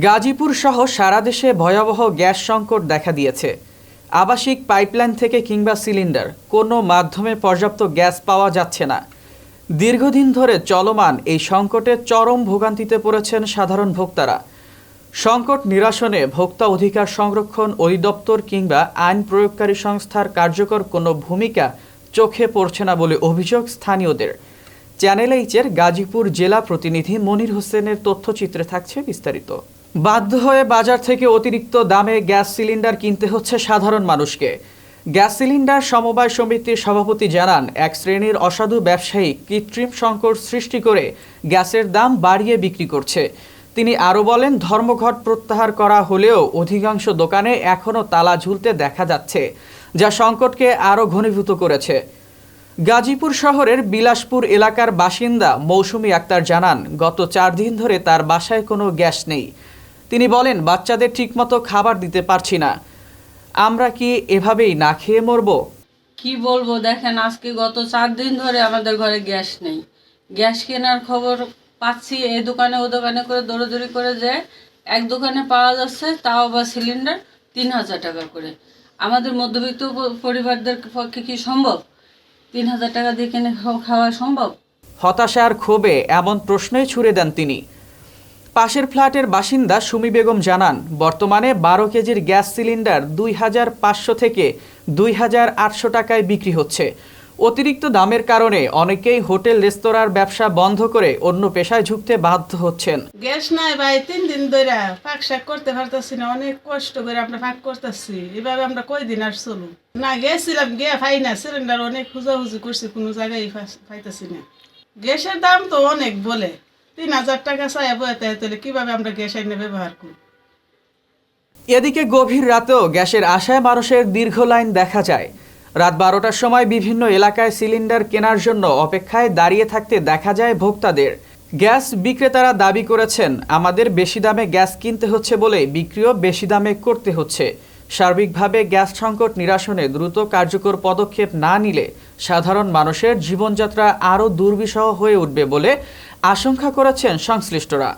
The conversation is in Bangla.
গাজীপুর সহ সারা দেশে ভয়াবহ গ্যাস সংকট দেখা দিয়েছে। আবাসিক পাইপলাইন থেকে কিংবা সিলিন্ডার, কোনো মাধ্যমে পর্যাপ্ত গ্যাস পাওয়া যাচ্ছে না। দীর্ঘদিন ধরে চলমান এই সংকটে চরম ভোগান্তিতে পড়েছেন সাধারণ ভোক্তারা। সংকট নিরসনে ভোক্তা অধিকার সংরক্ষণ, অধিদপ্তর কিংবা আইন প্রয়োগকারী সংস্থার কার্যকর কোনো ভূমিকা চোখে পড়ছে না বলে অভিযোগ স্থানীয়দের। চ্যানেল এইচের গাজীপুর জেলা প্রতিনিধি মনির হোসেনের তথ্যচিত্রে থাকছে বিস্তারিত। বাধ্য হয়ে বাজার থেকে অতিরিক্ত দামে গ্যাস সিলিন্ডার কিনতে হচ্ছে সাধারণ মানুষকে। গ্যাস সিলিন্ডার সমবায় সমিতির সভাপতি জানান, এক শ্রেণির অসাধু ব্যবসায়ী কৃত্রিম সংকট সৃষ্টি করে গ্যাসের দাম বাড়িয়ে বিক্রি করছে। তিনি আরও বলেন, ধর্মঘট প্রত্যাহার করা হলেও অধিকাংশ দোকানে এখনও তালা ঝুলতে দেখা যাচ্ছে, যা সংকটকে আরও ঘনীভূত করেছে। গাজীপুর শহরের বিলাসপুর এলাকার বাসিন্দা মৌসুমী আক্তার জানান, গত চার দিন ধরে তার বাসায় কোনো গ্যাস নেই। তিনি বলেন বাচ্চাদের ঠিকমতো খাবার দিতে পারছি না। আমরা কি এভাবেই না খেয়ে মরবো? কি বলব দেখেন আজকে গত চার দিন ধরে আমাদের ঘরে গ্যাস নেই। গ্যাস কেনার খবর পাচ্ছি এই দোকানে ও দোকানে করে দৌড়াদৌড়ি করে যে এক দোকানে পাওয়া যাচ্ছে তাও বা সিলিন্ডার তিন হাজার টাকা করে। আমাদের মধ্যবিত্ত পরিবারদের পক্ষে কি সম্ভব? তিন হাজার টাকা দিয়ে কিনে খাওয়া- খাওয়া সম্ভব? হতাশার ক্ষোভে এমন প্রশ্নই ছুড়ে দেন তিনি। পাশের ফ্ল্যাটের বাসিন্দা সুমি বেগম জানান, বর্তমানে বারো কেজির গ্যাস সিলিন্ডার দুই হাজার পাঁচশো থেকে দুই হাজার আটশো টাকায় বিক্রি হচ্ছে। অতিরিক্ত দামের কারণে অনেকেই হোটেল, রেস্তোরাঁর ব্যবসা বন্ধ করে অন্য পেশায় ঝুঁকতে বাধ্য হচ্ছেন। গ্যাস নাই ভাই, তিন দিন ধরে ফাঁক শাক করতে পারতেছি না, অনেক কষ্ট করে আমরা ফাঁক করতেছি। এভাবে আমরা কয়দিন আর চলু? না, গেছিলাম গিয়ে পাই না, সিলিন্ডার অনেক খুঁজাখুঁজি করছি, কোনো জায়গায় পাইতেছি না। গ্যাসের দাম তো অনেক বলে। তিন হাজার টাকা চাই বইতে তাহলে কীভাবে আমরা গ্যাস এনে ব্যবহার করি? এদিকে গভীর রাতেও গ্যাসের আশায় মানুষের দীর্ঘ লাইন দেখা যায়। রাত বারোটার সময় বিভিন্ন এলাকায় সিলিন্ডার কেনার জন্য অপেক্ষায় দাঁড়িয়ে থাকতে দেখা যায় ভোক্তাদের। গ্যাস বিক্রেতারা দাবি করেছেন, আমাদের বেশি দামে গ্যাস কিনতে হচ্ছে বলে বিক্রিও বেশি দামে করতে হচ্ছে। সার্বিকভাবে গ্যাস সংকট নিরসনে দ্রুত কার্যকর পদক্ষেপ না নিলে সাধারণ মানুষের জীবনযাত্রা আরও দুর্বিষহ হয়ে উঠবে বলে আশঙ্কা করেছেন সংশ্লিষ্টরা।